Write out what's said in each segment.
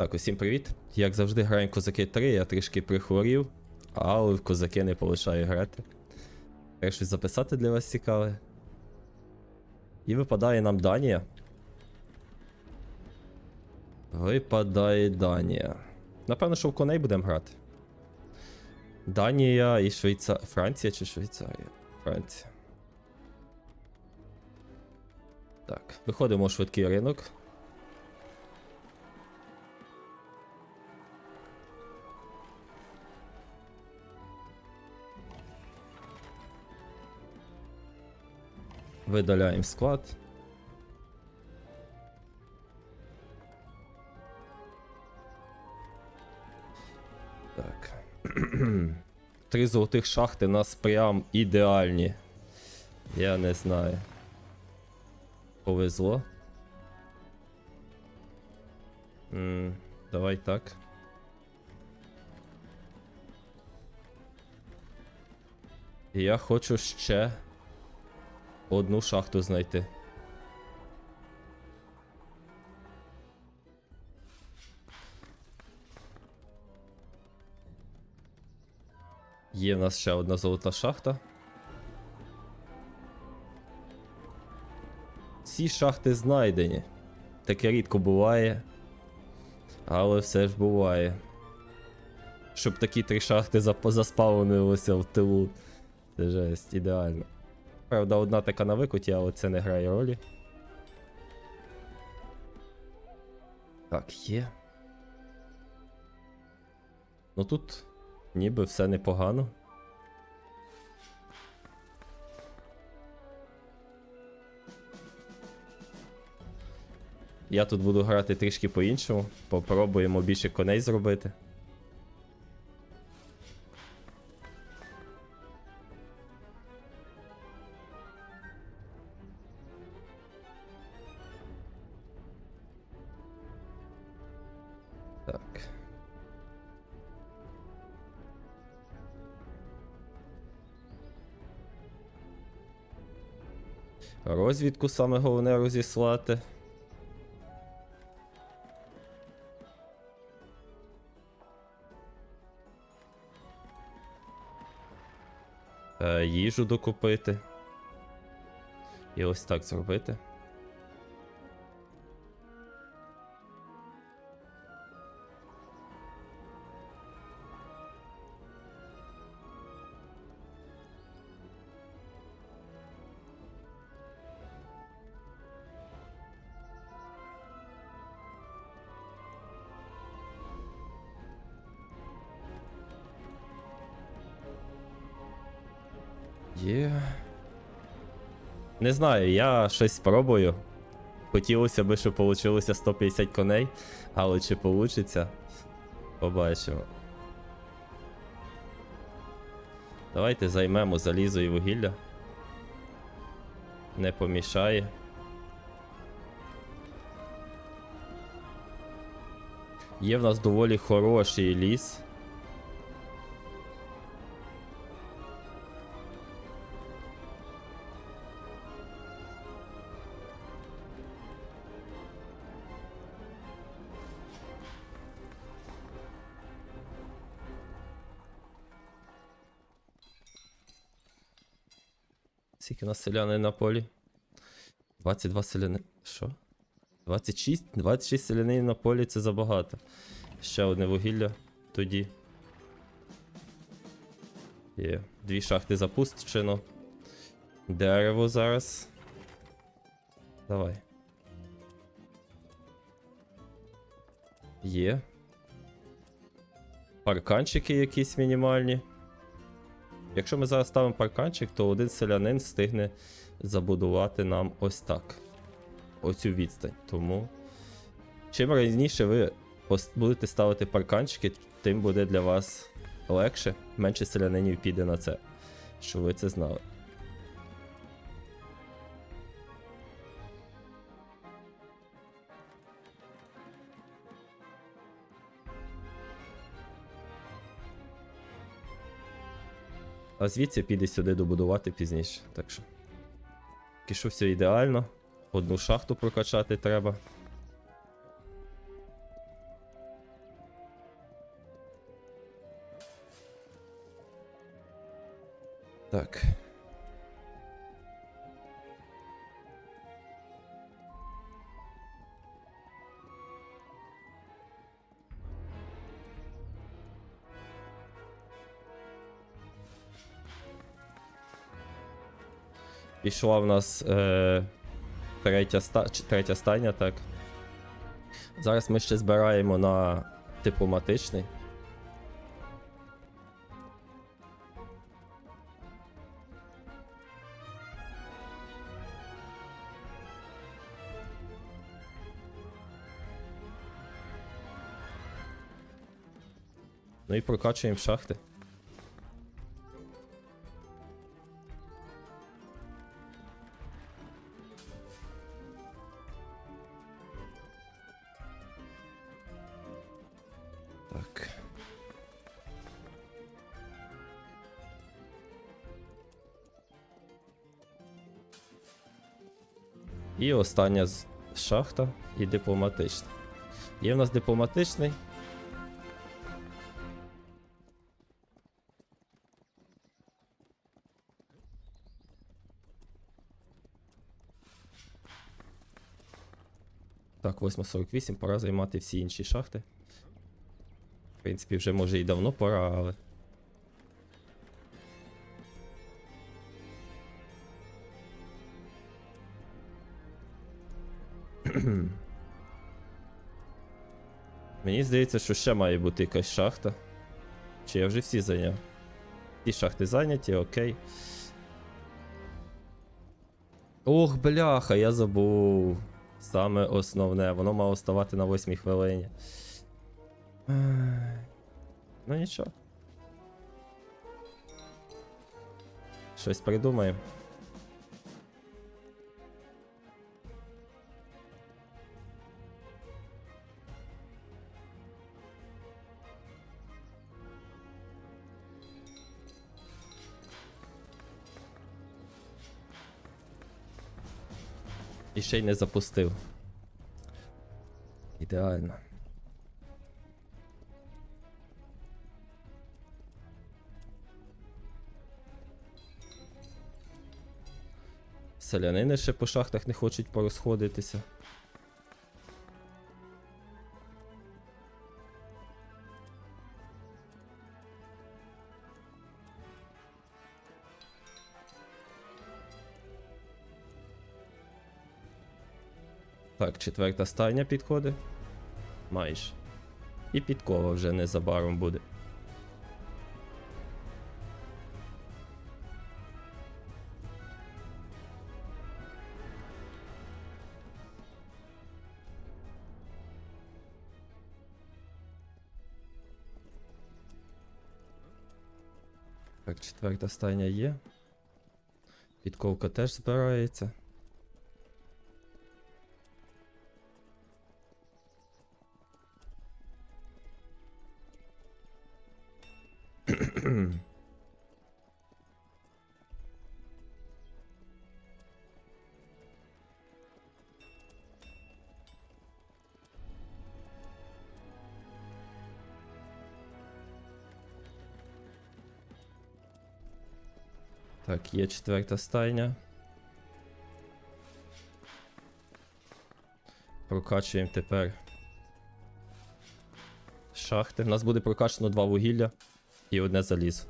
Так, усім привіт. Як завжди, граємо Козаки 3, я трішки прихворів, але в козаки не полишаю грати. Треба щось записати для вас цікаве. І випадає нам Данія. Випадає Данія. Напевно, що в коней будемо грати. Данія і Швейцарія. Франція чи Швейцарія? Франція. Так, виходимо у швидкий ринок. Видаляємо склад. Так. Три золотих шахти у нас прям ідеальні. Я не знаю. Повезло. М, давай так. Я хочу ще одну шахту знайти. Є в нас ще одна золота шахта. Ці шахти знайдені. Таке рідко буває. Але все ж буває. Щоб такі три шахти заспавнилися в тилу. Це жесть, ідеально. Правда, одна така на викуті, але це не грає ролі. Так, є. Ну тут ніби все непогано. Я тут буду грати трішки по-іншому. Попробуємо більше коней зробити. Розвідку саме головне розіслати. Е, їжу докупити. І ось так зробити. Не знаю, я щось спробую. Хотілося б, щоб вийшло 150 коней, але чи вийде, побачимо. Давайте займемо залізо і вугілля. Не помішає. Є в нас доволі хороший ліс. Скільки у нас селяни на полі? 22 селяни. Що? 26? 26 селянин на полі це забагато. Ще одне вугілля тоді. Є. Дві шахти запущено. Дерево зараз. Давай. Є. Парканчики якісь мінімальні. Якщо ми зараз ставимо парканчик, то один селянин встигне забудувати нам ось так. Оцю відстань. Тому. Чим раніше ви будете ставити парканчики, тим буде для вас легше. Менше селянинів піде на це. Щоб ви це знали. А звідси піде сюди добудувати пізніше. Так що. Поки що все ідеально. Одну шахту прокачати треба. Так. Пішла в нас е, третя, ста, третя стайня, так. Зараз ми ще збираємо на дипломатичний. Ну і прокачуємо шахти. Остання шахта і дипломатична. Є в нас дипломатичний. Так, 8.48, пора займати всі інші шахти. В принципі, вже може і давно пора, але. Мені здається, що ще має бути якась шахта. Чи я вже всі зайняв? Ті шахти зайняті, окей. Ох, бляха, я забув. Саме основне, воно мало ставати на 8 хвилині. Ну нічого. Щось придумаємо. Ще й не запустив. Ідеально. Селянини ще по шахтах не хочуть порозходитися. Так, четверта стайня підходить. Майже. І підкова вже незабаром буде. Так, четверта стайня є. Підковка теж збирається. Є четверта стайня. Прокачуємо тепер шахти. У нас буде прокачано два вугілля і одне заліз.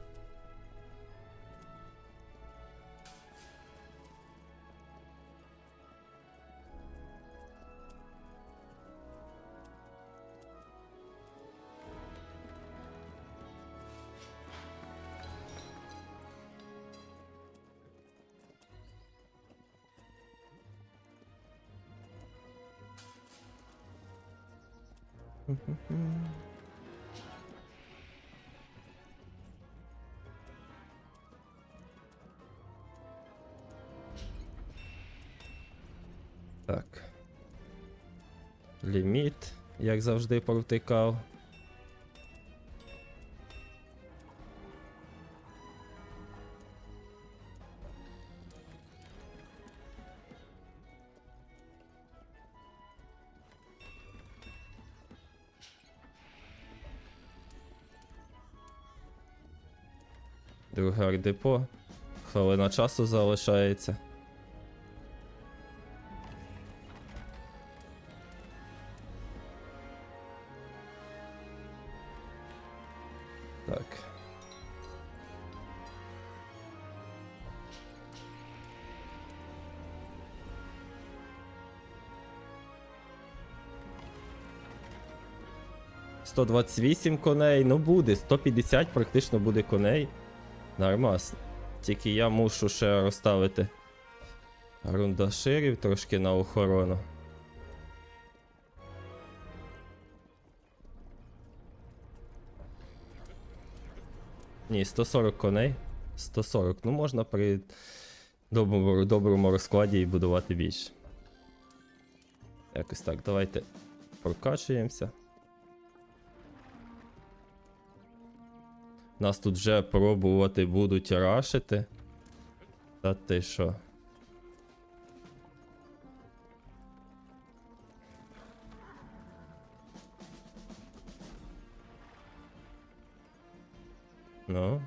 Як завжди, провтикав. Друге депо. Хвилина часу залишається. 128 коней, ну буде, 150 практично буде коней. Нормас. Тільки я мушу ще розставити рундаширів трошки на охорону. Ні, 140 коней. 140. Ну можна при доброму, доброму розкладі і будувати більше. Якось так, давайте прокачуємося. Нас тут вже пробувати будуть рашити. Та ти що? Ну.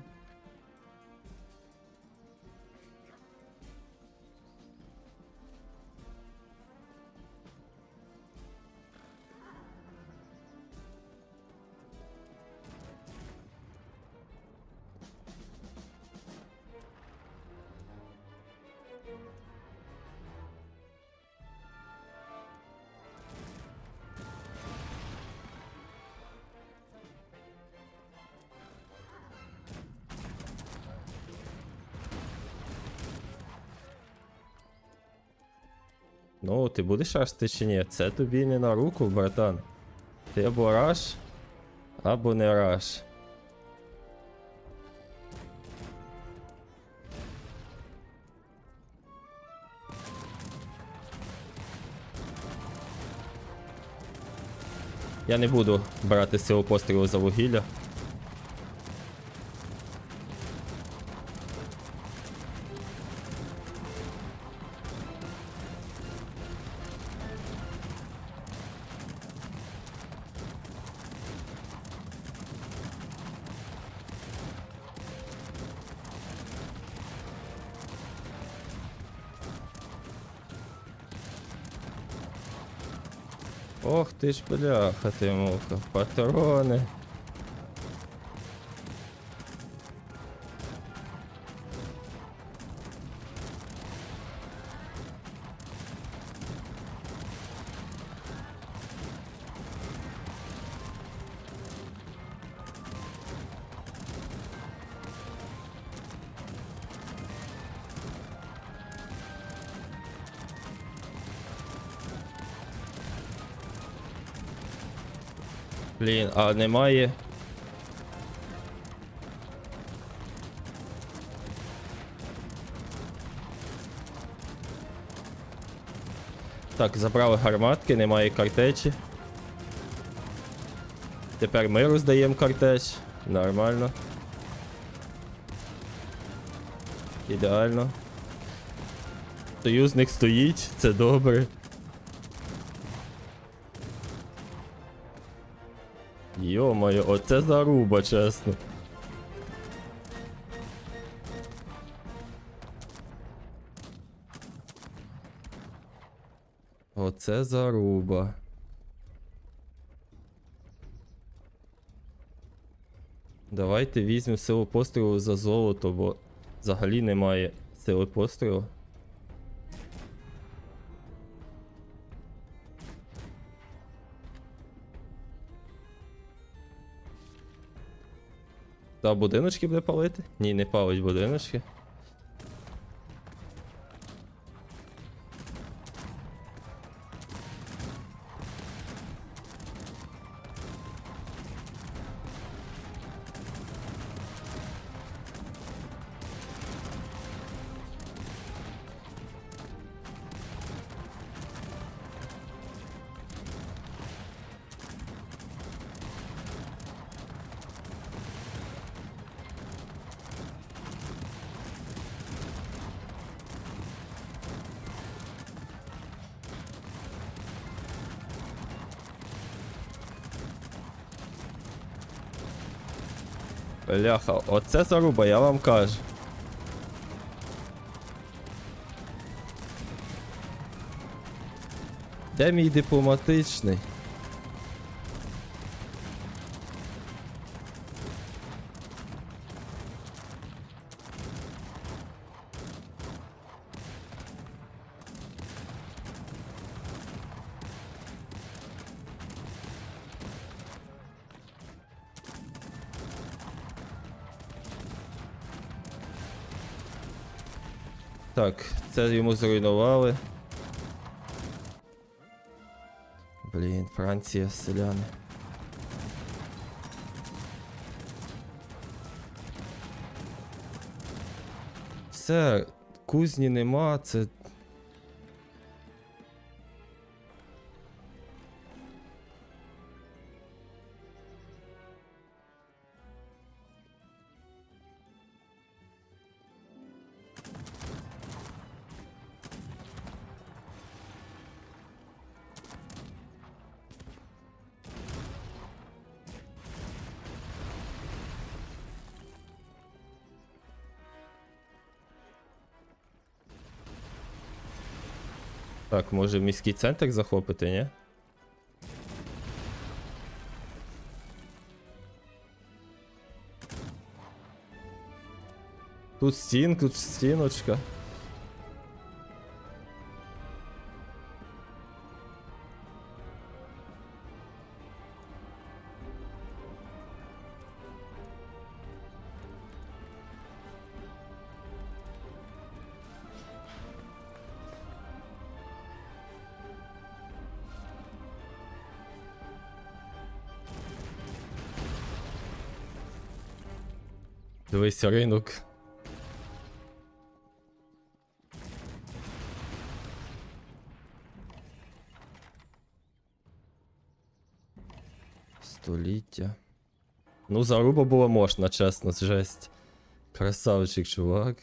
Ну, ти будеш рашти чи ні? Це тобі не на руку, братан. Ти або раш, або не раш. Я не буду брати з цього пострілу за вугілля. Ох ти ж бляха ти муха, патрони. А немає. Так, забрали гарматки, немає картечі. Тепер ми роздаємо картеч. Нормально. Ідеально. Союзник стоїть, це добре. Йо-моє, оце заруба, чесно. Оце заруба. Давайте візьмемо силу пострілу за золото, бо взагалі немає сили пострілу. Та будиночки буде палити? Ні, не палить будиночки. Бляха, оце заруба, я вам кажу. Де мій дипломатичний? Так, це йому зруйнували. Блін, Франція, селяни. Все, кузні нема, це. Так, може міський центр захопити, ні? Тут стін, тут стіночка. Дивись, ринок. Століття. Ну, заруба було можна, чесно, жесть. Красавчик, чувак.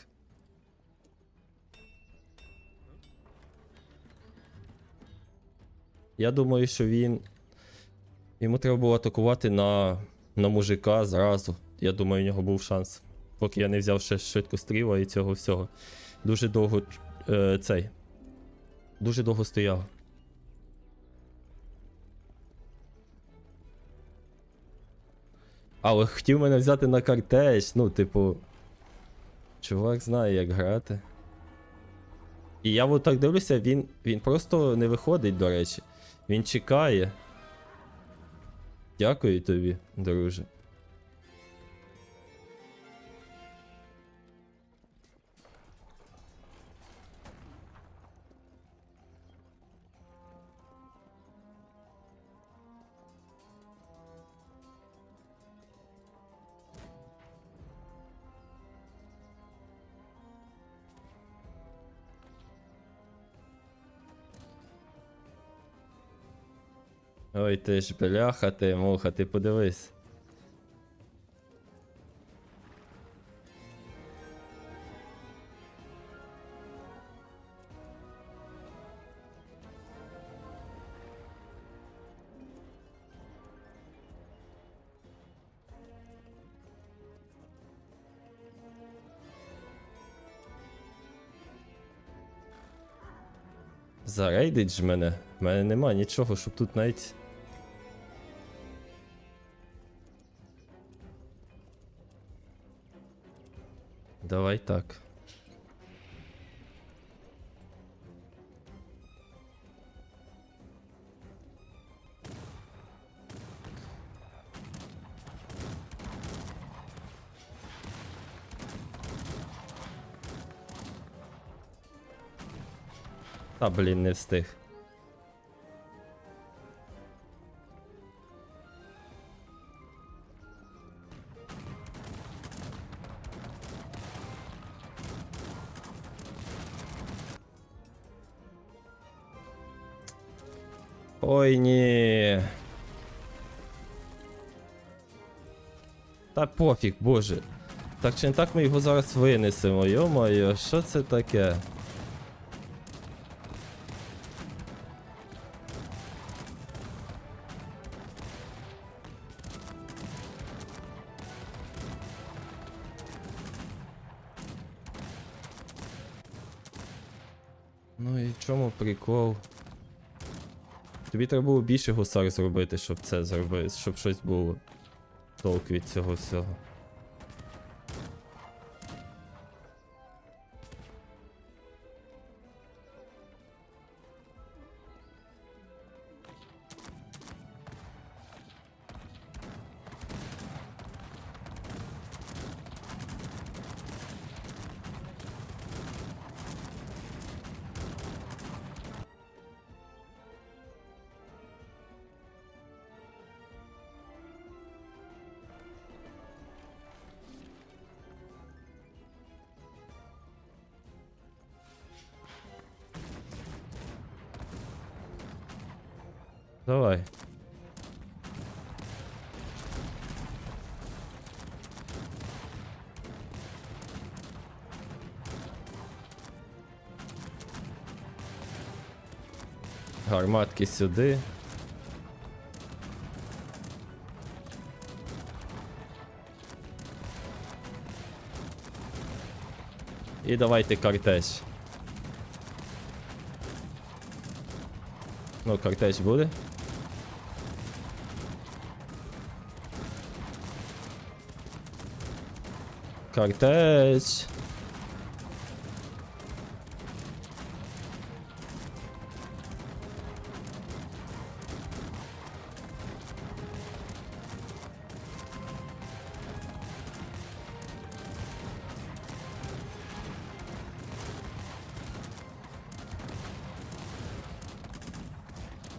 Я думаю, що він. Йому треба було атакувати на, на мужика зразу. Я думаю, у нього був шанс. Поки я не взяв ще швидкостріла і цього всього. Дуже довго е, цей. Дуже довго стояв. Але хотів мене взяти на картеч, ну, типу. Чувак знає, як грати. І я от так дивлюся, він, він просто не виходить, до речі. Він чекає. Дякую тобі, друже. Ой, ти ж бляха, ти муха, ти подивись. Зарейдить ж мене. У мене нема нічого, щоб тут навіть. Давай так. Та блін, не встиг. Ой ні. Та пофіг, боже. Так чи не так ми його зараз винесемо, йо-моє, що це таке? Тобі треба було більше гусар зробити, щоб це зробити, щоб щось було. Толк від цього всього. Давай. Гарматки сюди. І давайте картеж. Ну, картеж буде. Картеж.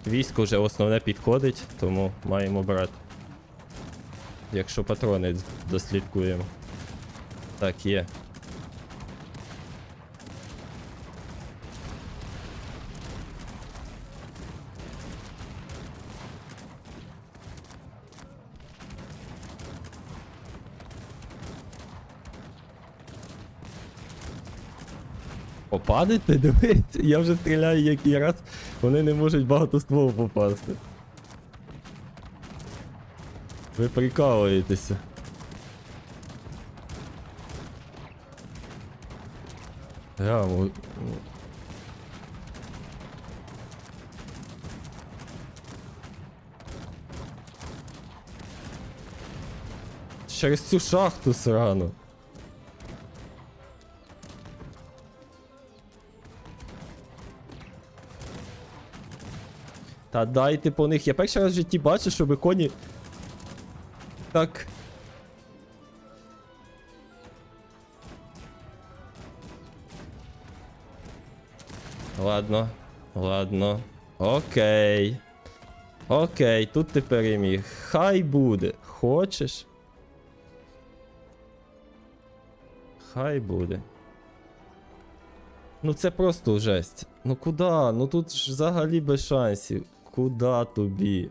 Військо вже основне підходить, тому маємо брати. Якщо патрони дослідкуємо. Так, є. Попадете, дивись, я вже стріляю який раз, вони не можуть багато ствол попасти. Ви прикалуєтеся. Ну, ну. Через цю шахту срану. Та дайте по них. Я перший раз в житті бачу, щоб коні. Так. Ладно, ладно. Окей. Окей, тут ти переміг. Хай буде. Хочеш? Хай буде. Ну це просто жесть. Ну куда? Ну тут ж взагалі без шансів. Куда тобі?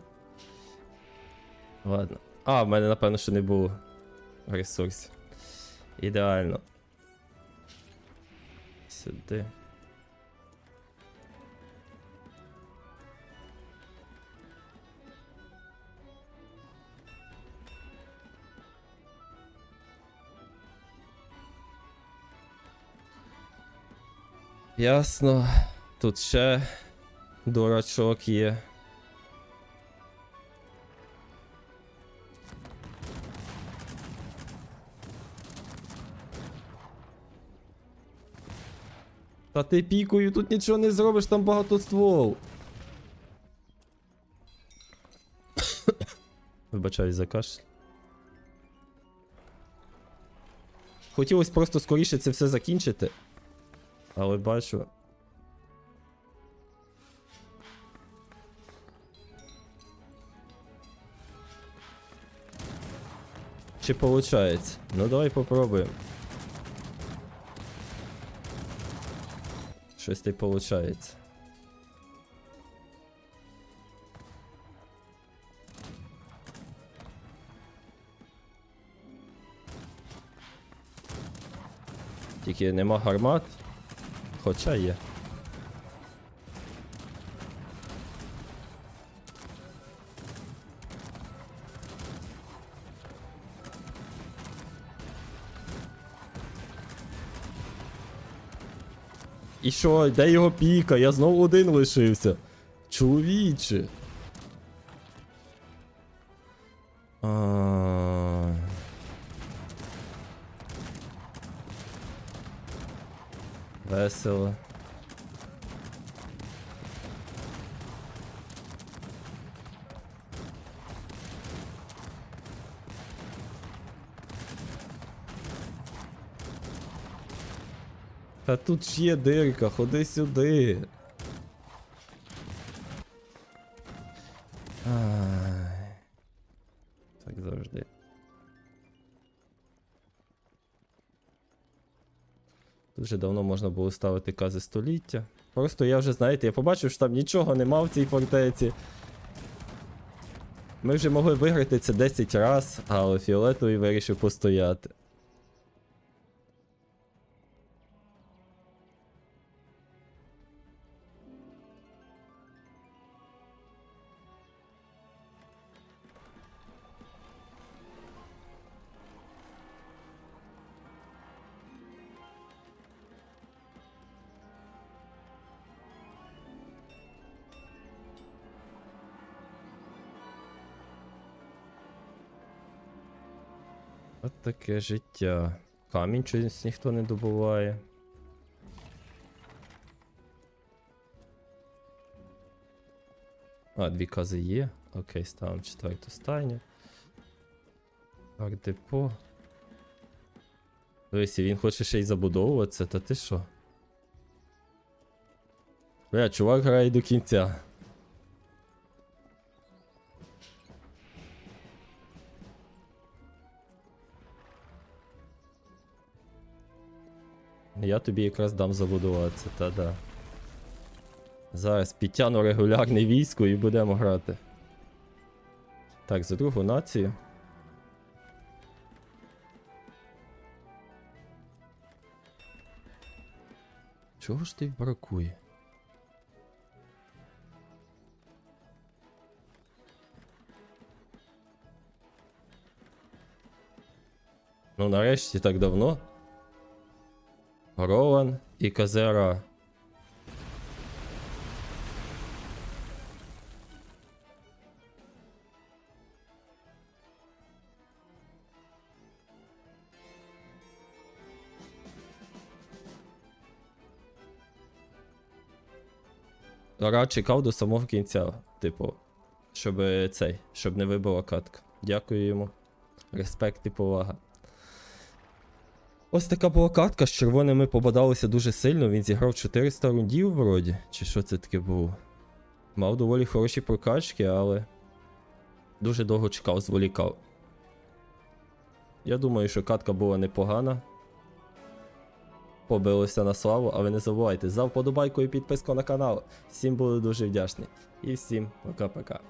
Ладно. А, в мене напевно ще не було ресурсів. Ідеально. Сюди. Ясно. Тут ще дурачок є. Та ти пікою тут нічого не зробиш, там багато ствол. Вибачаюсь за кашель. Хотілося просто скоріше це все закінчити. Але бачу. Чи получається? Ну давай попробуємо. Щось ти получається. Тільки нема гармат. Хоча є. І що, де його піка? Я знову один лишився. чоловіче. Весело. Та тут ж є дирка, ходи сюди. Дуже давно можна було ставити кази століття. Просто я вже, знаєте, я побачив, що там нічого нема в цій фортеці. Ми вже могли виграти це 10 раз, але фіолетовий вирішив постояти. Таке життя. Камінь чогось ніхто не добуває. А, дві кази є. Окей, ставимо четверту стайню. Так, депо. Дивись, він хоче ще й забудовуватися, та ти що? Бля, чувак грає до кінця. Я тобі якраз дам забудуватися, та-да. Зараз підтягну регулярне військо і будемо грати. Так, за другу націю. Чого ж ти бракує? Ну, нарешті так давно. Ролан і Казера. Ра чекав до самого кінця, типу, щоб цей, щоб не вибила катка. Дякую йому. Респект і повага. Ось така була катка, з червоним ми дуже сильно. Він зіграв 400 рундів вроді. Чи що це таке було? Мав доволі хороші прокачки, але дуже довго чекав, зволікав. Я думаю, що катка була непогана. Побилося на славу, але не забувайте за вподобайку і підписку на канал. Всім буду дуже вдячний. І всім пока-пока.